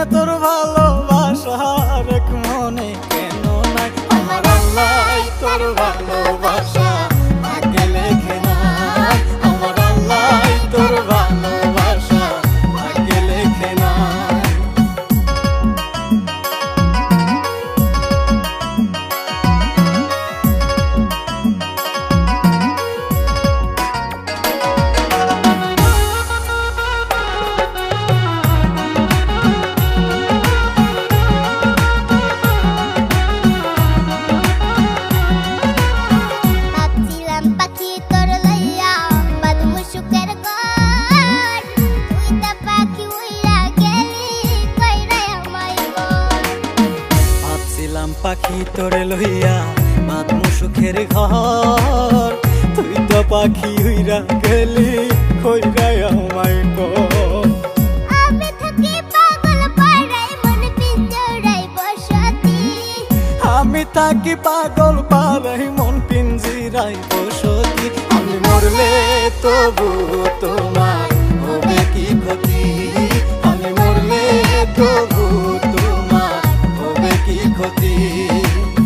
কেমনে তোর ভালোবাসার এক মনে কেন নাই? আমার আল্লাহ তোর ভালোবাসা। ভাবছিলাম পাখি তোরে লইয়া মাতমু সুখের ঘর। তুই তো পাখি হইরা গেলি কইরাই আমায় কর আমি মন তাকি পাগল পালাই মন পিঞ্জিরাই বসতি। আমি মরলে তবু তোমার Empathy.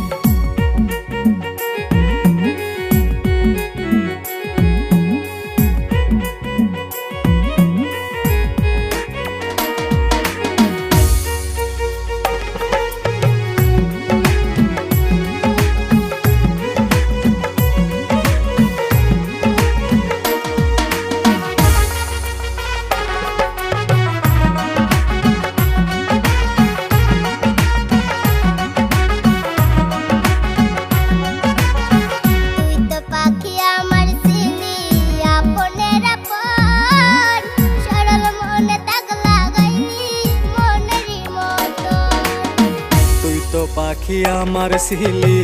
পাখি আমার ছিলি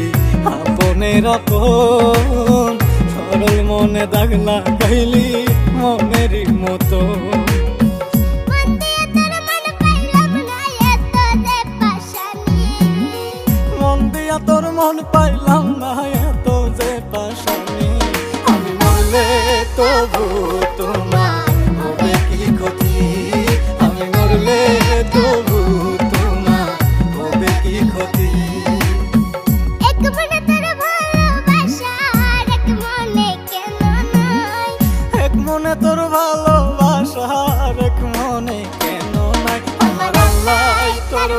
আপনের আপন। সরল মনে দাগ লাগাইলি মনেরই মতো। মন তোর মন পাইলাম না এত যে পাশানি। আমি মরলে তবু আর এক মনে কেন নাই? আমার আল্লাহ তোর